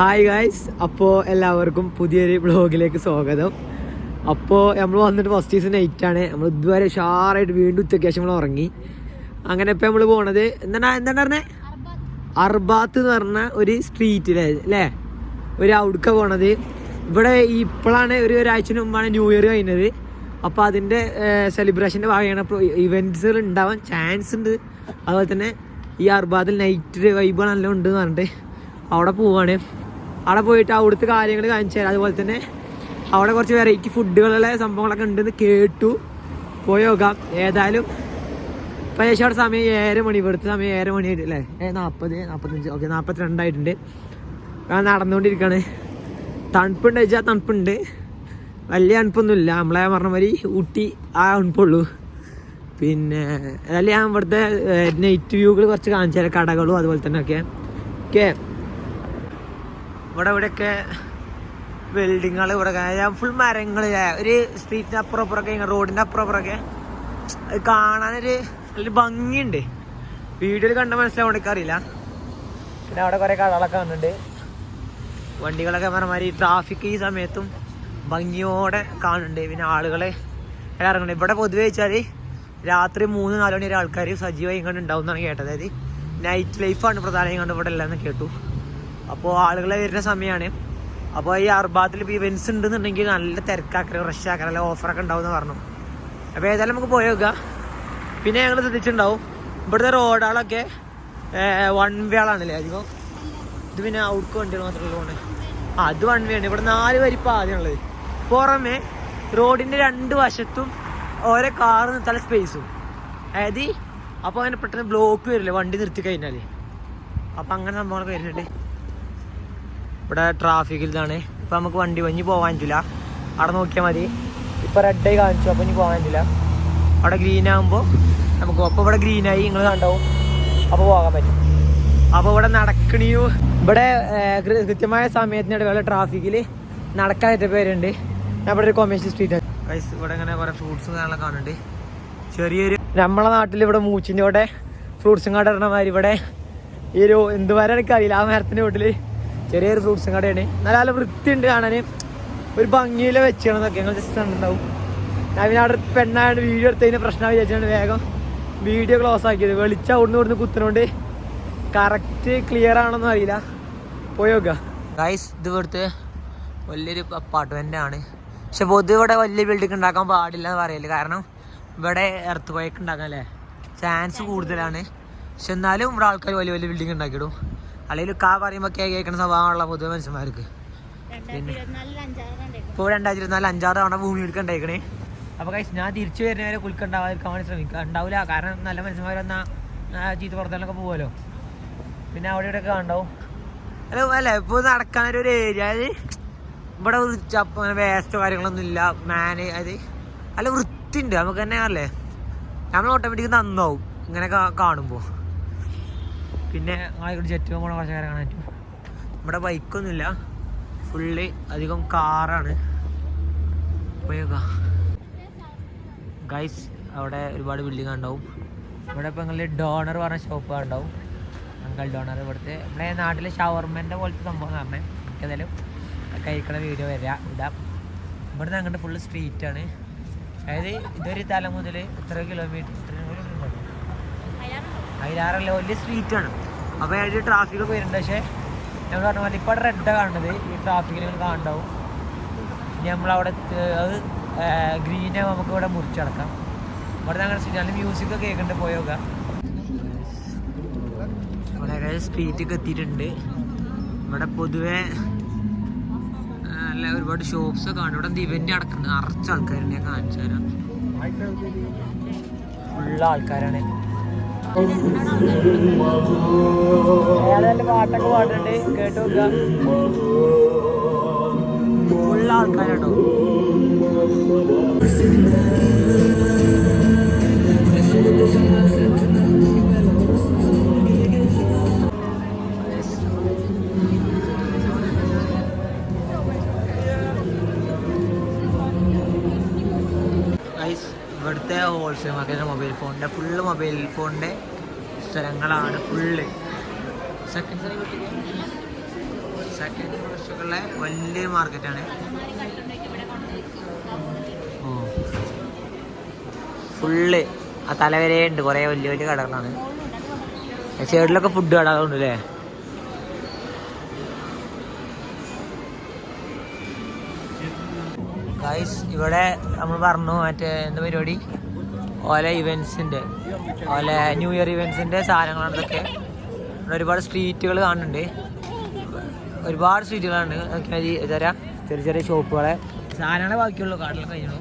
Hi guys അപ്പോൾ എല്ലാവർക്കും പുതിയൊരു ബ്ലോഗിലേക്ക് സ്വാഗതം. അപ്പോൾ നമ്മൾ വന്നിട്ട് ഫസ്റ്റ് ദിവസം നൈറ്റ് ആണ്. നമ്മൾ ഇതുവരെ ഷാറായിട്ട് വീണ്ടും ഉച്ചയ്ക്ക് ശേഷം നമ്മൾ ഉറങ്ങി. അങ്ങനെ ഇപ്പോൾ നമ്മൾ പോണത് എന്താണ് എന്താണ് പറഞ്ഞത് അർബാത്ത് എന്ന് പറഞ്ഞ ഒരു സ്ട്രീറ്റിലെ അല്ലേ? ഒരു അവിടുക്ക പോണത്. ഇവിടെ ഇപ്പോഴാണ് ഒരു ഒരാഴ്ച മുമ്പാണ് ന്യൂ ഇയർ കഴിഞ്ഞത്. അപ്പോൾ അതിന്റെ സെലിബ്രേഷന്റെ ഭാഗമാണ് അപ്പോൾ ഇവന്റ്സുകൾ ഉണ്ടാവാൻ ചാൻസ് ഉണ്ട്. അതുപോലെ തന്നെ ഈ അർബാത്തിൽ നൈറ്റ് വൈബ് നല്ല ഉണ്ട് എന്ന് പറഞ്ഞിട്ട് അവിടെ പോവാണ്. അവിടെ പോയിട്ട് അവിടുത്തെ കാര്യങ്ങൾ കാണിച്ചു തരാം. അതുപോലെ തന്നെ അവിടെ കുറച്ച് വെറൈറ്റി ഫുഡുകളുള്ള സംഭവങ്ങളൊക്കെ ഉണ്ടെന്ന് കേട്ടു. പോയി നോക്കാം. ഏതായാലും ഇപ്പം ഏകദേശം അവിടെ സമയം ഏഴര മണി. ഇവിടുത്തെ സമയം ഏഴര മണി ആയിട്ട് അല്ലേ? ഏ നാൽപ്പത് നാൽപ്പത്തഞ്ച് ഓക്കെ നാൽപ്പത്തിരണ്ടായിട്ടുണ്ട് ഞാൻ നടന്നുകൊണ്ടിരിക്കുകയാണ് തണുപ്പുണ്ട് വെച്ചാൽ തണുപ്പുണ്ട്. വലിയ തണുപ്പൊന്നുമില്ല. നമ്മളെ പറഞ്ഞ മാതിരി ഊട്ടി ആ തണുപ്പുള്ളൂ. പിന്നെ അതല്ല ഞാൻ ഇവിടുത്തെ നൈറ്റ് വ്യൂകൾ കുറച്ച് കാണിച്ചു തരാം. കടകളും അതുപോലെ തന്നെ ഒക്കെ. ഓക്കെ. ഇവിടെ ഇവിടെയൊക്കെ ബിൽഡിങ്ങുകൾ ഇവിടെ ഫുൾ മരങ്ങൾ ഒരു സ്ട്രീറ്റിന് അപ്പുറം അപ്പുറമൊക്കെ റോഡിന്റെ അപ്പുറം അപ്പുറമൊക്കെ. കാണാനൊരു നല്ല ഭംഗിയുണ്ട്. വീഡിയോയിൽ കണ്ട മനസ്സിലാവണമെങ്കിൽ അറിയില്ല. പിന്നെ അവിടെ കുറേ കടകളൊക്കെ വന്നിട്ടുണ്ട് വണ്ടികളൊക്കെ പറഞ്ഞ മാതിരി ട്രാഫിക് ഈ സമയത്തും ഭംഗിയോടെ കാണുന്നുണ്ട്. പിന്നെ ആളുകളെ ഇറങ്ങുന്നുണ്ട്. ഇവിടെ പൊതുവെ വെച്ചാൽ രാത്രി മൂന്ന് നാല് മണി വരെ ആൾക്കാർ സജീവമായി ഇങ്ങോട്ട് ഉണ്ടാവും എന്നാണ് കേട്ടത്. അതായത് നൈറ്റ് ലൈഫാണ് പ്രധാനം ഇങ്ങോട്ട് ഇവിടെ ഉള്ളതെന്ന് കേട്ടു. അപ്പോൾ ആളുകളെ വരുന്ന സമയമാണ് അപ്പോൾ ഈ അർബാത്തിൽ ഇപ്പോൾ ഇവൻസ് ഉണ്ടെന്നുണ്ടെങ്കിൽ നല്ല തിരക്കാക്കര റഷ് ആക്കര അല്ല ഓഫറൊക്കെ ഉണ്ടാവും പറഞ്ഞു. അപ്പോൾ ഏതായാലും നമുക്ക് പോയി നോക്കുക പിന്നെ ഞങ്ങൾ ശ്രദ്ധിച്ചിട്ടുണ്ടാവും. ഇവിടുത്തെ റോഡുകളൊക്കെ വൺ ആണല്ലേ അധികം? ഇത് പിന്നെ ഔട്ട് വണ്ടികൾ മാത്രമേ പോകണേ അത് വൺ വേ ആണ്. ഇവിടെ നാല് വരി പാതയാണുള്ളത്. പുറമെ റോഡിന്റെ രണ്ട് വശത്തും ഓരോ കാറ് നിർത്താൻ സ്പേസും അതായത് അപ്പോൾ അങ്ങനെ പെട്ടെന്ന് ബ്ലോക്ക് വരില്ലേ വണ്ടി നിർത്തി കഴിഞ്ഞാൽ അപ്പം അങ്ങനെ സംഭവങ്ങളൊക്കെ വരുന്നുണ്ട്. ഇവിടെ ട്രാഫിക്കിൽ ഇതാണ്. ഇപ്പം നമുക്ക് വണ്ടി വഞ്ഞി പോകാൻ പറ്റില്ല അവിടെ നോക്കിയാൽ മതി. ഇപ്പം റെഡായി കാണിച്ചു അപ്പോൾ ഇനി പോകാൻ പറ്റില്ല അവിടെ ഗ്രീൻ ആകുമ്പോൾ നമുക്ക് അപ്പോൾ ഇവിടെ ഗ്രീനായി നിങ്ങൾ കണ്ടാവും. അപ്പോൾ പോകാൻ പറ്റും. അപ്പോൾ ഇവിടെ നടക്കണിയോ ഇവിടെ കൃത്യമായ സമയത്തിനിടെ സമയത്തിനിടയിലുള്ള ട്രാഫിക്കിൽ നടക്കാൻ എത്ര പേരുണ്ട്? ഞാൻ ഇവിടെ ഒരു കൊമേഴ്സ്യൽ സ്ട്രീറ്റ് ഇവിടെ ഇങ്ങനെ കുറേ ഫ്രൂട്ട്സും കാര്യങ്ങളൊക്കെ കാണുന്നുണ്ട്. ചെറിയൊരു നമ്മളെ നാട്ടിൽ ഇവിടെ മൂച്ചിന്റെ ഇവിടെ ഫ്രൂട്ട്സും കട ഇവിടെ ഈ ഒരു എന്ത് എനിക്കറിയില്ല ആ മരത്തിന്റെ വീട്ടിൽ ചെറിയൊരു ഫ്രൂട്ട്സും കടയാണ് നല്ല നല്ല വൃത്തിയുണ്ട് കാണാൻ ഒരു ഭംഗിയിൽ വെച്ചണമെന്നൊക്കെ ഞങ്ങൾ ജസ്റ്റ് കണ്ടിട്ടുണ്ടാവും. ഞാൻ പിന്നെ അവിടെ പെണ്ണായിട്ട് വീഡിയോ എടുത്തതിന് പ്രശ്നം വിചാരിച്ചാണ് വേഗം വീഡിയോ ക്ലോസ് ആക്കിയത്. വെളിച്ചം അവിടുന്ന് ഇവിടുന്ന് കുത്തിനോണ്ട് കറക്റ്റ് ക്ലിയർ ആണെന്നും അറിയില്ല. പോയി നോക്കുക ഗൈസ് ഇത് ഇവിടുത്തെ വലിയൊരു അപ്പാർട്ട്മെന്റ് ആണ്. പക്ഷെ പൊതുവെ ഇവിടെ വലിയ ബിൽഡിംഗ് ഉണ്ടാക്കാൻ പാടില്ല എന്ന് പറയൽ. കാരണം ഇവിടെ എർത്ത് പോയൊക്കെ ഉണ്ടാക്കാൻ അല്ലേ? ചാൻസ് കൂടുതലാണ്. പക്ഷെ എന്നാലും ഇവിടെ ആൾക്കാർ വലിയ വലിയ ബിൽഡിംഗ് ഉണ്ടാക്കിയിടും. അല്ലെങ്കിൽ കാ പറയുമ്പോൾ കേ കേൾക്കുന്ന സ്വഭാവമുള്ള പൊതുവെ മനുഷ്യന്മാർക്ക്. പിന്നെ ഇപ്പോൾ രണ്ടായിരത്തി ഇരുപത്തിനാല് അഞ്ചാറ് തവണ ഭൂമി എടുക്കണ്ടായിക്കണേ അപ്പോൾ കഴിച്ച് ഞാൻ തിരിച്ചു വരുന്നവരെ കുൽക്കുണ്ടാവാതിരിക്കാൻ വേണ്ടി ശ്രമിക്കുക. ഉണ്ടാവില്ല കാരണം നല്ല മനുഷ്യന്മാർ വന്നാൽ ചീത്ത പുറത്തേനൊക്കെ പോകുമല്ലോ പിന്നെ അവിടെ ഇവിടെ ഒക്കെ ഉണ്ടാവും. അല്ല അല്ല ഇപ്പോൾ നടക്കാനൊരു ഒരു ഏരിയ ഇവിടെ വേസ്റ്റോ കാര്യങ്ങളൊന്നും ഇല്ല. മാന് അത് അല്ല വൃത്തിയുണ്ട്. നമുക്ക് തന്നെ അല്ലേ നമ്മൾ ഓട്ടോമാറ്റിക് നന്നാവും. ഇങ്ങനെ കാണുമ്പോൾ പിന്നെ ആയിക്കോട്ടെ ജെറ്റ് പോകണ കുറച്ച് കാര്യം കാണാൻ പറ്റും ഇവിടെ ബൈക്കൊന്നുമില്ല. ഫുള്ള് അധികം കാറാണ്. ഗൈസ് അവിടെ ഒരുപാട് ബിൽഡിംഗ് ഉണ്ടാവും. ഇവിടെ ഇപ്പോൾ നിങ്ങൾ ഡോണർ പറഞ്ഞ ഷോപ്പ് ഉണ്ടാവും. അങ്കിൾ ഡോണർ ഇവിടുത്തെ. നമ്മുടെ നാട്ടിലെ ഷവർമേന്റെ പോലത്തെ സംഭവം കാരണം എന്തായാലും കഴിക്കണ വീഡിയോ വരിക ഇടാം. ഇവിടുന്ന് അങ്ങോട്ട് ഫുള്ള് സ്ട്രീറ്റാണ് അതായത് ഇതൊരു തല മുതൽ ഇത്ര കിലോമീറ്റർ അതിലാറല്ല വലിയ സ്ട്രീറ്റാണ് അപ്പോൾ അതിൽ ട്രാഫിക് ഒക്കെ വരുന്നുണ്ട്. പക്ഷേ നമ്മൾ പറഞ്ഞ പോലെ ഇപ്പോൾ റെഡാണ് കാണുന്നത്. ഈ ട്രാഫിക്കിൽ നിങ്ങൾ കാണണ്ടാവും ഇനി നമ്മളവിടെ അത് ഗ്രീനെ നമുക്ക് ഇവിടെ മുറിച്ചടക്കാം ഇവിടെ സ്ട്രീറ്റ് നല്ല മ്യൂസിക് ഒക്കെ കേൾക്കുന്നുണ്ട് പോയോക്കാം ഇവിടെ സ്ട്രീറ്റൊക്കെ എത്തിയിട്ടുണ്ട്. ഇവിടെ പൊതുവേ നല്ല ഒരുപാട് ഷോപ്സ് ഒക്കെ കാണും ഇവിടെ ഇവന്റ് നടക്കുന്നത് നിറച്ച ആൾക്കാരുണ്ട്. ഞാൻ കാണിച്ചു തരാം. ഫുള്ള് ആൾക്കാരാണ്. ഏതായാലും പാട്ടൊക്കെ പാടുന്നുണ്ട്. കേട്ട് നോക്കുക ഫുള്ള് Thank ഗൈസ് ഇവിടുത്തെ ഹോൾസെയിൽ മാർക്കറ്റ് മൊബൈൽ ഫോണിന്റെ ഫുള്ള് മൊബൈൽ ഫോണിന്റെ സ്ഥലങ്ങളാണ് ഫുള്ള് സെക്കൻഡ് സെക്കൻഡ് വർഷങ്ങളിലെ വലിയ മാർക്കറ്റാണ് ഓ. ഫുള്ള് ആ തലവരെ ഉണ്ട്. കുറേ വലിയ വലിയ കടകളാണ്. സൈഡിലൊക്കെ ഫുഡ് കടകളുണ്ട് അല്ലേ ഗൈസ് ഇവിടെ നമ്മൾ പറഞ്ഞു മറ്റേ എന്താ പരിപാടി? ഓല ഇവൻസിന്റെ ഓല ന്യൂ ഇയർ ഇവൻസിന്റെ സാധനങ്ങളാണ് ഇതൊക്കെ. ഇവിടെ ഒരുപാട് സ്ട്രീറ്റുകൾ കാണുന്നുണ്ട്. ഒരുപാട് സ്ട്രീറ്റുകളാണ് തരാം. ചെറിയ ചെറിയ ഷോപ്പുകളെ സാധനങ്ങളെ ബാക്കിയുള്ളൂ കാട്ടിൽ കഴിഞ്ഞു.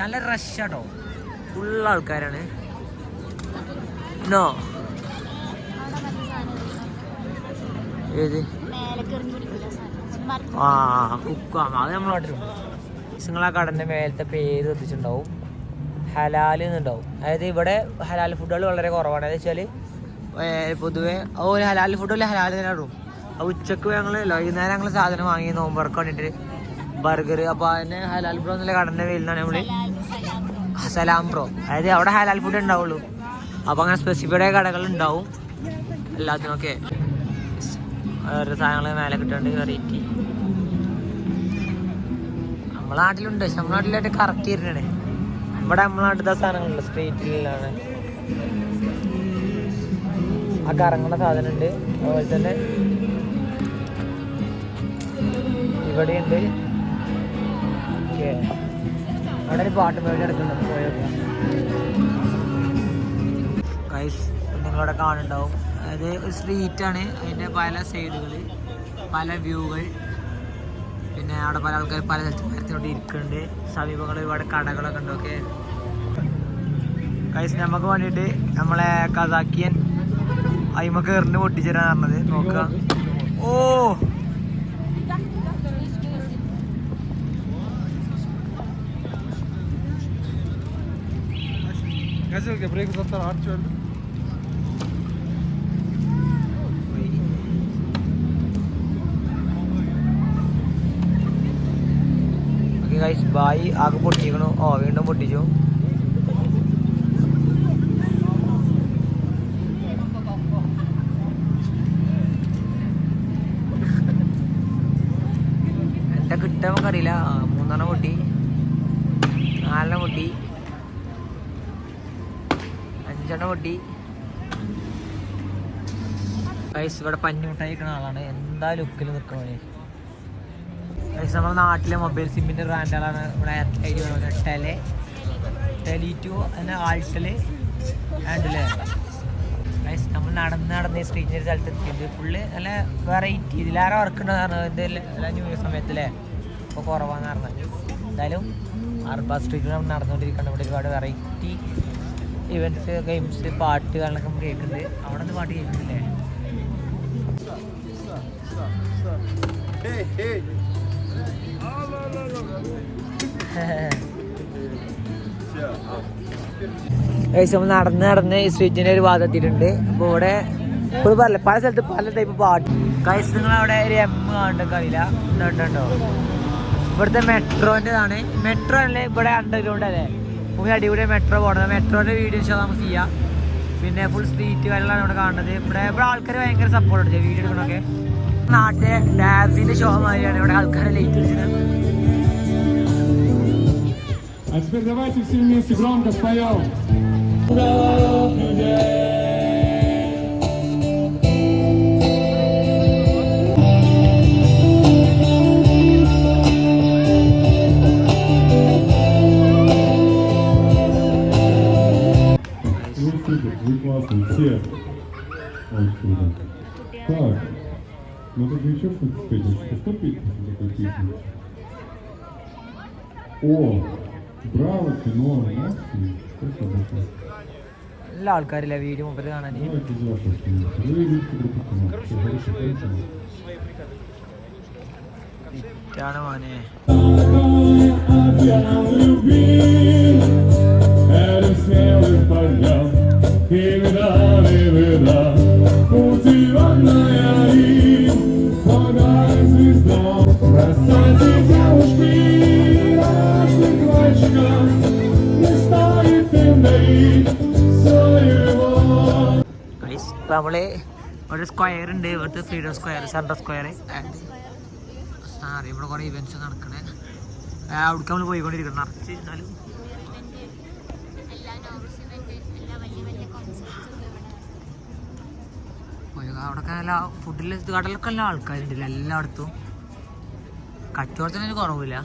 നല്ല റഷ് ഫുൾ ആൾക്കാരാണ്. നോ ഏത്? ആ കുക്കാം. അത് നമ്മൾ നാട്ടിലുണ്ട്. നിങ്ങൾ ആ കടന്റെ മേലത്തെ പേര് ശ്രദ്ധിച്ചിട്ടുണ്ടാവും. ഹലാൽ എന്നുണ്ടാവും. അതായത് ഇവിടെ ഹലാൽ ഫുഡുകൾ വളരെ കുറവാണ്. അതെന്ന് വെച്ചാൽ പൊതുവെ ഒരു ഹലാൽ ഫുഡല്ല ഹലാൽ തന്നെ ഇടും ഉച്ചയ്ക്ക് ഞങ്ങൾ വൈകുന്നേരം ഞങ്ങൾ സാധനം വാങ്ങി നോമ്പറക്ക് വേണ്ടിയിട്ട് ബർഗർ അപ്പോൾ അതിന് ഹലാൽ ബ്രോ എന്നുള്ള കടന്റെ പേരിലാണ് നമ്മൾ സലാം ബ്രോ. അതായത് അവിടെ ഹലാൽ ഫുഡ് ഉണ്ടാവുള്ളൂ. അപ്പോൾ അങ്ങനെ സ്പെസിഫൈഡ് ആയ കടകൾ ഉണ്ടാവും. എല്ലാത്തിനൊക്കെ ഓരോ സാധനങ്ങൾ മേലെ കിട്ടുന്നുണ്ട് വെറൈറ്റി നമ്മളെ നാട്ടിലുണ്ട് പക്ഷെ നമ്മളെ നാട്ടിലായിട്ട് കറക്റ്റ് ഇരുന്നേ ഇവിടെ നമ്മളെ നാട്ടിലത്തെ സാധനങ്ങളുണ്ട് സ്ട്രീറ്റിലാണ് ആ കറങ്ങുന്ന സാധനം ഉണ്ട് അതുപോലെ തന്നെ ഇവിടെയുണ്ട്. അവിടെ ഒരു പാട്ട് മേടി എടുക്കുന്നുണ്ട് പോയൊക്കെ ഗൈസ് നിങ്ങളവിടെ കാണുന്നുണ്ടാവും. അതായത് സ്ട്രീറ്റാണ് അതിന്റെ പല സൈഡുകൾ പല വ്യൂകൾ പിന്നെ അവിടെ പല ആൾക്കാർ പല സ്ഥലത്തിനോട്ട് ഇരിക്കുന്നുണ്ട് സമീപങ്ങൾ ഒരുപാട് കടകളൊക്കെ ഉണ്ട് ഓക്കെ കൈസ് നമുക്ക് വേണ്ടിയിട്ട് നമ്മളെ കസാക്കിയൻ അയിമ കയറിന് പൊട്ടിച്ചേരാൻ പറഞ്ഞത്. നോക്കുക. ഓ! ബ്രേക്ക് हो गया ഗൈസ് ബായി ആകെ പൊട്ടിക്കണു. ഓ വീണ്ടും പൊട്ടിച്ചു. എന്താ കിട്ടാൻ നമുക്കറിയില്ല. മൂന്നെണ്ണം പൊട്ടി. നാലെണ്ണം പൊട്ടി. അഞ്ചെണ്ണം പൊട്ടി. ഗൈസ് ഇവിടെ പഞ്ഞുമിട്ടായി ആളാണ്. എന്താ ലുക്കിൽ നിൽക്കണേ നമ്മുടെ നാട്ടിലെ മൊബൈൽ സിമ്മിന്റെ ബ്രാൻഡുകളാണ് പറയുന്നത് ടെലെ ടെലി ടു പിന്നെ ആൾട്ടൽ ആൻഡല്ലേ ഗൈസ് നമ്മൾ നടന്ന് നടന്ന് സ്ട്രീറ്റിന്റെ സ്ഥലത്ത് എത്തിയത് ഫുള്ള് നല്ല വെറൈറ്റി ഇതിലേറെ വർക്ക് ഉണ്ടെന്ന് പറഞ്ഞത് എല്ലാ ന്യൂ ഇയർ സമയത്തല്ലേ ഇപ്പോൾ കുറവാന്ന് പറഞ്ഞത്. എന്തായാലും അർബ സ്ട്രീറ്റിൽ നമ്മൾ നടന്നുകൊണ്ടിരിക്കുന്നത് ഇവിടെ ഒരുപാട് വെറൈറ്റി ഇവന്റ്സ് ഗെയിംസ് പാട്ട് കാര്യങ്ങളൊക്കെ നമ്മൾ കേൾക്കുന്നുണ്ട്. അവിടെ നിന്ന് പാട്ട് കേൾക്കുന്നില്ലേ. നമ്മൾ നടന്ന് നടന്ന് ഈ സ്ട്രീറ്റിന്റെ ഒരു വാദത്തിട്ടുണ്ട് അപ്പോൾ ഇവിടെ ഇപ്പോൾ പറഞ്ഞ പല സ്ഥലത്ത് പല ടൈപ്പ് പാട്ട് കൈസ് നിങ്ങൾ അവിടെ ഒരു എം കാണണ്ടൊക്കെ അറിയില്ല. ഉണ്ടോ ഇവിടുത്തെ മെട്രോന്റെതാണ് മെട്രോ അല്ലേ? ഇവിടെ അണ്ടർഗ്രൗണ്ട് അല്ലേ? നമുക്ക് അടിപൊളി മെട്രോ പോകണം മെട്രോന്റെ വീഡിയോ ഷോ നമുക്ക് ചെയ്യാം. പിന്നെ ഫുൾ സ്ട്രീറ്റ് കാര്യങ്ങളാണ് ഇവിടെ കാണുന്നത്. ഇവിടെ ഇവിടെ ആൾക്കാർ ഭയങ്കര സപ്പോർട്ട് ഉണ്ട്. വീഡിയോ എടുക്കണമൊക്കെ നാട്ടിലെ ഡാൻസിന്റെ ഷോ മാതിരിയാണ് ഇവിടെ ആൾക്കാരെ ലേറ്റ് അടിച്ചത് А теперь давайте все вместе громко споем. Вы супер, вы классные, все. Очень круто. Так, ну тогда еще что-то спеть, а что петь после такой песни? О, браво, кино, Максим. Спасибо большое. എല്ലാ ആൾക്കാരില്ല വീഡിയോ മൊബൈൽ കാണാൻ Давайте дела пошли. Вы видите группу кино. ഇപ്പം ഒരു സ്ക്വയർ ഉണ്ട്. ഇവിടുത്തെ freedom square central square and sorry ഇവിടെ കുറേ ഇവന്റ്സ് നടക്കണേ. അവിടേക്ക് നമ്മൾ പോയിക്കൊണ്ടിരിക്കണം നിറച്ച് എന്നാലും. അവിടെ ഫുഡിൽ കടലൊക്കെ എല്ലാ ആൾക്കാരുണ്ടല്ലോ എല്ലായിടത്തും. കച്ചവടത്തിന് കുറവില്ല.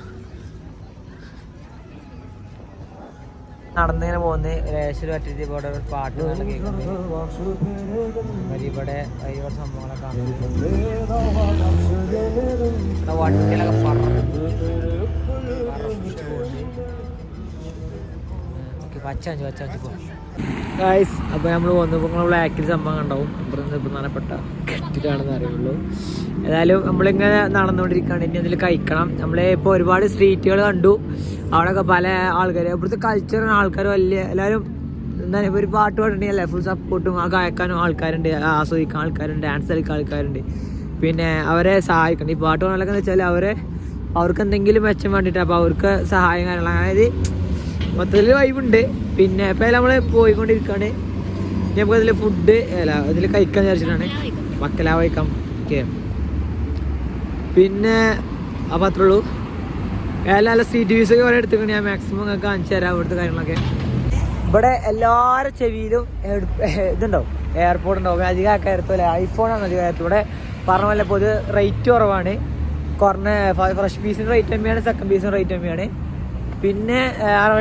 നടന്നിങ്ങനെ പോകുന്ന രേശ്വര പറ്റിയിട്ട് ഇവിടെ ഒരു പാട്ട് കേൾക്കുന്നുണ്ട്. ഇവിടെ ഇവിടെ സംഭവങ്ങളൊക്കെ വണ്ടിയിലൊക്കെ പറഞ്ഞു പച്ച അഞ്ചു പച്ച അഞ്ചു പോയി പോകും ഗായ്സ് അപ്പോൾ നമ്മൾ വന്നപ്പോൾ നമ്മൾ ബ്ലാക്കിൽ സംഭവം ഉണ്ടാവും ഇപ്പൊ പ്രധാനപ്പെട്ട കെട്ടിട്ടാണെന്ന് അറിയുള്ളൂ. ഏതായാലും നമ്മളിങ്ങനെ നടന്നുകൊണ്ടിരിക്കുകയാണ്. ഇനി അതിൽ കഴിക്കണം. നമ്മളെ ഇപ്പോൾ ഒരുപാട് സ്ട്രീറ്റുകൾ കണ്ടു. അവിടെയൊക്കെ പല ആൾക്കാർ ഇവിടുത്തെ കൾച്ചറിന് ആൾക്കാർ വലിയ എല്ലാവരും എന്താ ഒരു പാട്ട് പാടണമെങ്കിൽ ഫുൾ സപ്പോർട്ടും ആ കേൾക്കാനും ആൾക്കാരുണ്ട് ആസ്വദിക്കാൻ ആൾക്കാരുണ്ട് ഡാൻസ് കളിക്കാൻ ആൾക്കാരുണ്ട്. പിന്നെ അവരെ സഹായിക്കണം. ഈ പാട്ട് പാടാനൊക്കെ വെച്ചാൽ അവരെ അവർക്ക് എന്തെങ്കിലും മെച്ചം വേണ്ടിയിട്ട് അപ്പോൾ അവർക്ക് സഹായം കാര്യങ്ങൾ അതായത് മൊത്തത്തിൽ വൈബുണ്ട് പിന്നെ ഇപ്പോൾ നമ്മൾ പോയിക്കൊണ്ടിരിക്കുകയാണ്. ഇനി നമുക്ക് അതിൽ ഫുഡ് അല്ല അതിൽ കഴിക്കാൻ വിചാരിച്ചിട്ടാണ്. മക്കലാ കഴിക്കാം ഓക്കെ പിന്നെ അപ്പം അത്രേ ഉള്ളൂ. എല്ലാ നല്ല സീറ്റ് വ്യൂസ് ഒക്കെ ഇവിടെ ഞാൻ മാക്സിമം നിങ്ങൾക്ക് കാണിച്ചു തരാം ഇവിടുത്തെ കാര്യങ്ങളൊക്കെ. ഇവിടെ എല്ലാവരുടെ ചെവിയിലും ഇതുണ്ടാവും. എയർപോർട്ട് ഉണ്ടാവും. അധികം ആൾക്കാരത്തല്ലേ ഐഫോണാണ് അധികം ആയിരത്തു ഇവിടെ പറഞ്ഞ പോലെ പൊതു റേറ്റ് കുറവാണ്. കുറഞ്ഞ ഫ്രഷ് പീസിന് റേറ്റ് കമ്മിയാണ് സെക്കൻഡ് പീസിന് റേറ്റ് കമ്മിയാണ്. പിന്നെ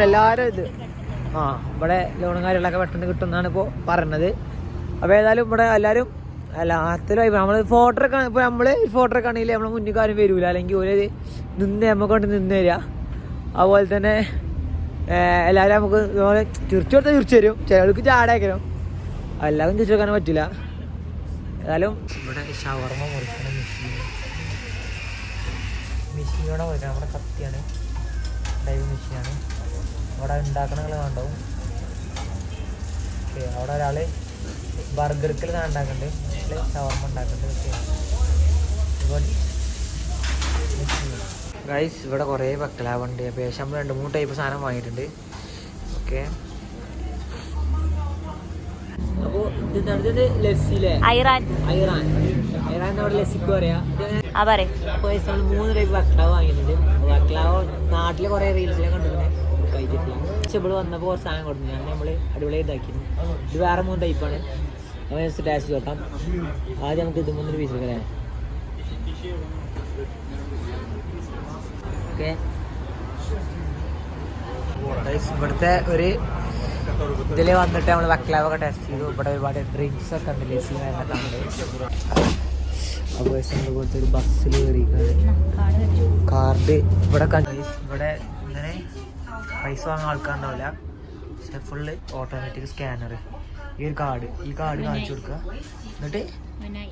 എല്ലാവരും ഇത്. ആ ഇവിടെ ലോണും കാര്യങ്ങളൊക്കെ പെട്ടെന്ന് കിട്ടുമെന്നാണ് ഇപ്പോൾ പറഞ്ഞത് അപ്പോൾ ഏതായാലും ഇവിടെ എല്ലാവരും എല്ലാത്തിലും നമ്മൾ ഫോട്ടോ ഒക്കെ ഇപ്പോൾ നമ്മൾ ഫോട്ടോ ഒക്കെ ആണെങ്കിൽ നമ്മളെ മുന്നിൽ കാര്യം വരില്ല അല്ലെങ്കിൽ ഒരു നിന്ന് നമുക്ക് കൊണ്ട് നിന്ന് തരിക അതുപോലെ തന്നെ എല്ലാവരും നമുക്ക് നമ്മളെ തിരിച്ചു കൊടുത്താൽ തിരിച്ചു തരും ചിലർക്ക് ചാടേക്കരും എല്ലാവരും തിരിച്ചു വെക്കാൻ പറ്റില്ല ഏതായാലും ഇവിടെ ഷവർമ മുറിക്കണ മെഷീൻ മെഷീനോടെ മുറിക്കണം നമ്മുടെ കത്തിയാണ്. ഡൈവ് മെഷീനാണ് അവിടെ ഉണ്ടാക്കണങ്ങൾ കണ്ടാവും ഓക്കെ അവിടെ ഒരാൾ ബർഗർക്കിൽ ഉണ്ടാക്കുന്നുണ്ട് ഷവർമ ഉണ്ടാക്കുന്നുണ്ട് ഗൈസ് ഇവിടെ കുറേ ബക്കലാവുണ്ട് അപ്പോൾ ഏകദേശം നമ്മൾ രണ്ട് മൂന്ന് ടൈപ്പ് സാധനം വാങ്ങിയിട്ടുണ്ട്. ഓക്കെ മൂന്ന് ടൈപ്പ് വാങ്ങിയിട്ടുണ്ട്. കുറേ റീൽസിലെ കണ്ടിട്ടുണ്ട്. കഴിച്ചിട്ടില്ല പക്ഷെ ഇവിടെ വന്നപ്പോൾ കുറച്ച് സാധനം കൊടുത്തു. ഞാൻ നമ്മൾ അടിപൊളി ഇതാക്കിയിരുന്നു ഇത് വേറെ മൂന്ന് ടൈപ്പാണ് അപ്പോൾ സ്റ്റാച്ചു നോക്കാം ആദ്യം നമുക്ക് ഇത് മൂന്നൊരു പീസ് എടുക്കാം ഓക്കെ ഇവിടുത്തെ ഒരു ഇതിൽ വന്നിട്ട് നമ്മൾ ബക്ലാവൊക്കെ ടെസ്റ്റ് ചെയ്തു. ഇവിടെ ഒരുപാട് ഡ്രിങ്ക്സ് ഒക്കെ ഉണ്ട് കാര്യങ്ങളൊക്കെ അപ്പോൾ നമ്മൾ ഒരു ബസ്സിൽ കയറി കാർഡ് ഇവിടെ ഇവിടെ ഇങ്ങനെ പൈസ വാങ്ങാൻ ആൾക്കാരുണ്ടാവില്ല. പക്ഷെ ഫുള്ള് ഓട്ടോമാറ്റിക് സ്കാനർ ഈ ഒരു കാർഡ് ഈ കാർഡ് കാണിച്ചു കൊടുക്കുക. എന്നിട്ട്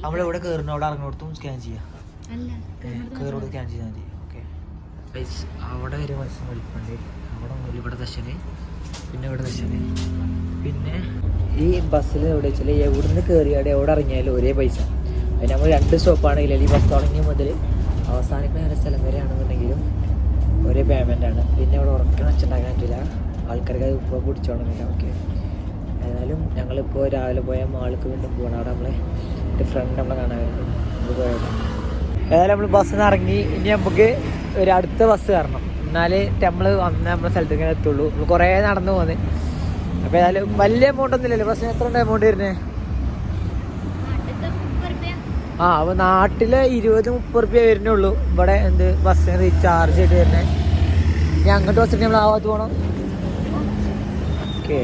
നമ്മളിവിടെ കയറുന്ന അവിടെ ഇറങ്ങിടത്തും സ്കാൻ ചെയ്യാം കയറോട് സ്കാൻ ചെയ്താൽ മതി. ഓക്കെ അവിടെ ഒരു മത്സ്യം വലിപ്പുണ്ട് അവിടെ മുതൽ ഇവിടെ ദശന് പിന്നെ ഇവിടെ ദശന് പിന്നെ ഈ ബസ്സിൽ എവിടെ വെച്ചാൽ എവിടുന്ന് കയറിയാടെ എവിടെ ഇറങ്ങിയാലും ഒരേ പൈസ. അതിന് നമ്മൾ രണ്ട് സ്റ്റോപ്പാണെങ്കിൽ ഈ ബസ് തുടങ്ങിയ മുതൽ അവസാനിക്കുന്ന ഒരു സ്ഥലം വരെയാണെന്നുണ്ടെങ്കിലും ഒരേ പേയ്മെന്റ് ആണ്. പിന്നെ അവിടെ ഉറക്കണം വെച്ചിട്ടുണ്ടാക്കാൻ പറ്റില്ല. ആൾക്കാർക്ക് അത് ഇപ്പോൾ പിടിച്ചോണമെന്നില്ല ഓക്കെ ഏതായാലും ഞങ്ങളിപ്പോൾ രാവിലെ പോയ മാൾക്ക് വീണ്ടും പോകണം അവിടെ നമ്മളെ എന്റെ ഫ്രണ്ട് നമ്മളെ കാണാൻ വരുന്നു നമ്മൾ പോയത്. ഏതായാലും നമ്മൾ ബസ്സിൽ നിന്ന് ഇറങ്ങി. ഇനി നമുക്ക് ഒരു അടുത്ത ബസ് കയറണം. എന്നാലേ നമ്മൾ വന്ന നമ്മുടെ സ്ഥലത്തേക്ക് എത്തുള്ളൂ. നമ്മൾ കുറേ നടന്നു പോകുന്നത് അപ്പോൾ ഏതായാലും വലിയ എമൗണ്ട് ഒന്നും ഇല്ലല്ലോ. ബസ്സിന് എത്ര ഉണ്ട് എമൗണ്ട് വരുന്നത് ആ അപ്പോൾ നാട്ടിലെ ഇരുപത് മുപ്പത് റുപ്യ വരുന്നുള്ളൂ ഇവിടെ എന്ത് ബസ്സിന് റീചാർജ് ചെയ്ത് വരുന്നത് ഇനി അങ്ങോട്ട് ബസ്സിന് നമ്മൾ ആവാത്ത പോകണം ഓക്കെ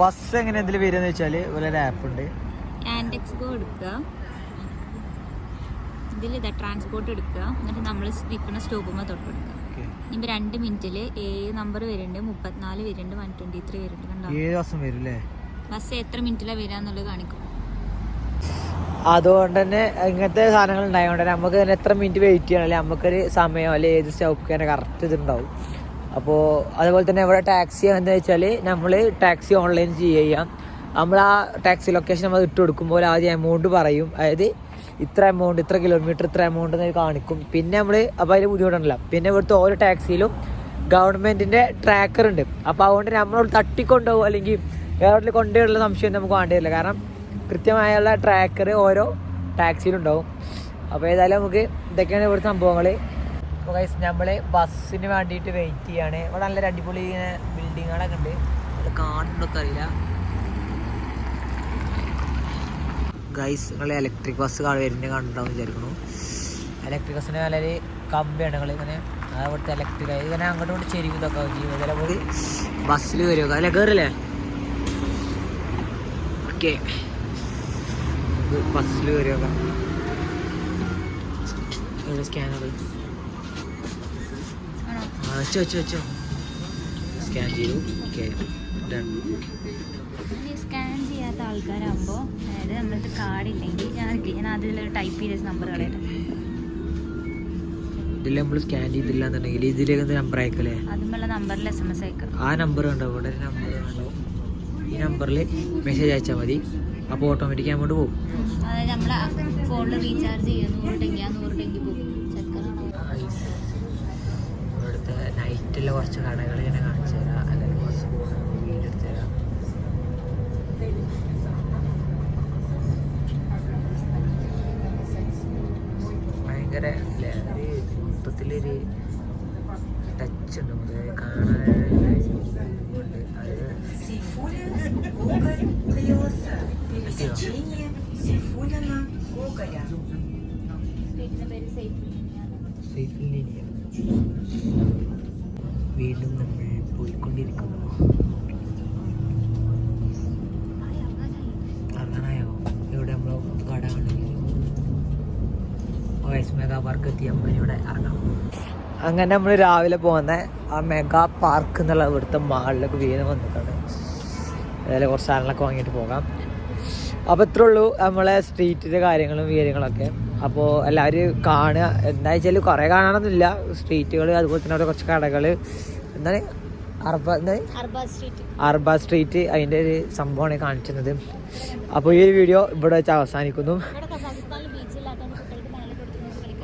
ബസ് എങ്ങനെ ഇതിൽ വരുന്നത് വെച്ചാൽ ഒരു ആപ്പ് ഉണ്ട്. ആൻഡെക്സ് ഗോ എടുക്കുക. ഇതിൽ ഇതാ ട്രാൻസ്പോർട്ട് എടുക്കുക. എന്നിട്ട് നമ്മൾ നിൽക്കുന്ന സ്റ്റോപ്പുമ്പോൾ തൊട്ടെടുക്കുക. എടുക്കുക ഇനി രണ്ട് മിനിറ്റിൽ ഏഴ് നമ്പർ വരുന്നുണ്ട് മുപ്പത്തിനാല് വരുന്നുണ്ട് വൺ ട്വന്റി ത്രീ വരുന്നുണ്ട് കണ്ടോ? ഏഴ് ദിവസം വരും ബസ് എത്ര മിനിറ്റിലാണ് വരിക എന്നുള്ളത് കാണിക്കും. അതുകൊണ്ട് തന്നെ ഇങ്ങനത്തെ സാധനങ്ങൾ ഉണ്ടായതുകൊണ്ട് തന്നെ നമുക്ക് എത്ര മിനിറ്റ് വെയിറ്റ് ചെയ്യണം നമുക്കൊരു സമയം അല്ലെങ്കിൽ ഏത് സ്റ്റോപ്പ് തന്നെ കറക്റ്റ് ഇതുണ്ടാവും. അപ്പോൾ അതുപോലെ തന്നെ ഇവിടെ ടാക്സി എന്താ വെച്ചാൽ നമ്മൾ ടാക്സി ഓൺലൈൻ ചെയ്യാം. നമ്മൾ ആ ടാക്സി ലൊക്കേഷൻ നമ്മൾ ഇട്ട് കൊടുക്കുമ്പോൾ ആദ്യം എമൗണ്ട് പറയും. അതായത് ഇത്ര എമൗണ്ട് ഇത്ര കിലോമീറ്റർ ഇത്ര എമൗണ്ട് എന്ന് കാണിക്കും. പിന്നെ നമ്മൾ അപ്പോൾ അതിൽ ബുദ്ധിമുട്ടുണ്ടല്ലോ പിന്നെ ഇവിടുത്തെ ഓരോ ടാക്സിയിലും ഗവൺമെന്റിന്റെ ട്രാക്കർ ഉണ്ട്. അപ്പോൾ അതുകൊണ്ട് നമ്മളോട് തട്ടിക്കൊണ്ടുപോകും. അല്ലെങ്കിൽ വേറെ കൊണ്ടുപോയുള്ള സംശയം നമുക്ക് വേണ്ടിയില്ല കാരണം കൃത്യമായുള്ള ട്രാക്കർ ഓരോ ടാക്സിയിലുണ്ടാവും. അപ്പോൾ ഏതായാലും നമുക്ക് ഇതൊക്കെയാണ് ഇവിടുത്തെ സംഭവങ്ങൾ അപ്പോൾ ഗൈസ് നമ്മൾ ബസ്സിന് വേണ്ടിയിട്ട് വെയിറ്റ് ചെയ്യാണ്. ഇവിടെ നല്ലൊരു അടിപൊളി ഇങ്ങനെ ബിൽഡിങ്ങുകളൊക്കെ ഉണ്ട്. അത് കാണുന്നൊക്കെ അറിയില്ല. ഗൈസ് നിങ്ങൾ ഇലക്ട്രിക് ബസ് വരുന്നത് കണ്ടിട്ടുണ്ടാവും വിചാരിക്കുന്നു. ഇലക്ട്രിക് ബസ്സിന് നല്ലൊരു കമ്പിയാണ് നിങ്ങൾ ഇങ്ങനെ. അവിടുത്തെ ഇലക്ട്രിക് ഇങ്ങനെ അങ്ങോട്ടും ഇങ്ങോട്ട് ചെരിവ് ഇതൊക്കെ ഇതിലെ പോയി ബസ്സിൽ വരുമോ അല്ലെ കയറില്ലേ ഓക്കെ ബസ്സിൽ വരുമോ സ്കാനർ വെച്ചോ വെച്ചോ വെച്ചോ സ്കാൻ ചെയ്തു ഓക്കെ ഡൺ സ്കാൻ ചെയ്യാത്ത ആൾക്കാരാകുമ്പോൾ അതായത് നമ്മളത് കാർഡ് ഇല്ലെങ്കിൽ ഞാൻ ഞാൻ അതിൽ ടൈപ്പ് ചെയ്ത നമ്പർ കളയട്ടെ. ഇതിൽ നമ്മൾ സ്കാൻ ചെയ്തില്ല എന്നുണ്ടെങ്കിൽ ഇതിലേക്ക് നമ്പർ അയക്കല്ലേ അതുമുള്ള നമ്പറിൽ എസ് എം എസ് അയക്കാം. ആ നമ്പർ ഉണ്ടോ ഇവിടെ നമ്പർ ഉണ്ടാവും ഈ നമ്പറിൽ മെസ്സേജ് അയച്ചാൽ മതി. അപ്പോൾ ഓട്ടോമാറ്റിക് അങ്ങോട്ട് പോകും. അതായത് നമ്മളെ ഫോണിൽ റീചാർജ് ചെയ്യുക നൂറ് ടെങ്കിൽ ആ നൂറ് ടെങ്കിൽ പോകും ചെക്കനാണോ ഇവിടുത്തെ നൈറ്റിലെ കുറച്ച് കടകൾ ഇങ്ങനെ കാണിച്ചു തരാം. അല്ലെങ്കിൽ കുറച്ച് വീട് എടുത്ത് തരാം. ഭയങ്കര മൊത്തത്തിലൊരു ടച്ച് ഉണ്ട് മുതലേ കാണാൻ. പോയിക്കൊണ്ടിരിക്കുന്നു. അങ്ങനെയോ ഇവിടെ നമ്മൾ കട കണ്ടെങ്കിൽ വയസ് മെഗാ പാർക്ക് എത്തി നമ്മൾ ഇവിടെ ഇറങ്ങാം. അങ്ങനെ നമ്മൾ രാവിലെ പോകുന്ന ആ മെഗാ പാർക്ക് എന്നുള്ള ഇവിടുത്തെ മാളിലൊക്കെ വീണ് വന്നിട്ടുണ്ട് അതായത് കുറച്ച് സാധനങ്ങളൊക്കെ വാങ്ങിയിട്ട് പോകാം. അപ്പോൾ ഇത്രേ ഉള്ളൂ നമ്മളെ സ്ട്രീറ്റിന്റെ കാര്യങ്ങളും കാര്യങ്ങളൊക്കെ. അപ്പോൾ എല്ലാവരും കാണുക. എന്താ വെച്ചാൽ കുറേ കാണാനൊന്നുമില്ല. സ്ട്രീറ്റുകൾ അതുപോലെ തന്നെ അവിടെ കുറച്ച് കടകൾ എന്താണ്? അർബ സ്ട്രീറ്റ് അതിന്റെ അതിന്റെ ഒരു സംഭവമാണ് കാണിക്കുന്നത് അപ്പോൾ ഈ ഒരു വീഡിയോ ഇവിടെ വെച്ച് അവസാനിക്കുന്നു.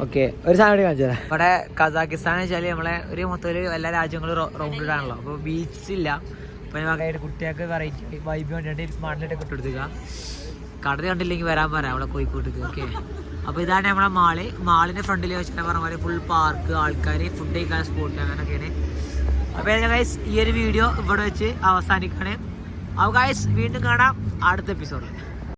ഓക്കെ ഒരു സാധനം കാണിച്ചു തരാം. ഇവിടെ കസാക്കിസ്ഥാൻ വെച്ചാൽ നമ്മളെ ഒരു മൊത്തത്തിൽ എല്ലാ രാജ്യങ്ങളും റൗണ്ടഡ് ആണല്ലോ അപ്പോൾ ബീച്ച് ഇല്ല. അപ്പോൾ കുട്ടികൾക്ക് വെറൈറ്റി വൈബ് വേണ്ടിയിട്ട് മണ്ണിലൊക്കെ ഇട്ടെടുക്കുക കടൽ കണ്ടില്ലെങ്കിൽ വരാൻ പറയാം നമ്മളെ കോഴിക്കോട്ടേക്ക്. ഓക്കെ അപ്പോൾ ഇതാണ് നമ്മളെ മാൾ. മാളിന്റെ ഫ്രണ്ടിൽ വെച്ചിട്ട് പറഞ്ഞ പോലെ ഫുൾ പാർക്ക് ആൾക്കാർ ഫുഡ് കഴിക്കാൻ സ്പോട്ട് അങ്ങനെയൊക്കെയാണ് അപ്പോൾ ഗൈസ് ഈ ഒരു വീഡിയോ ഇവിടെ വെച്ച് അവസാനിക്കുകയാണ്. അപ്പോൾ ഗൈസ് വീണ്ടും കാണാം. അടുത്ത എപ്പിസോഡിൽ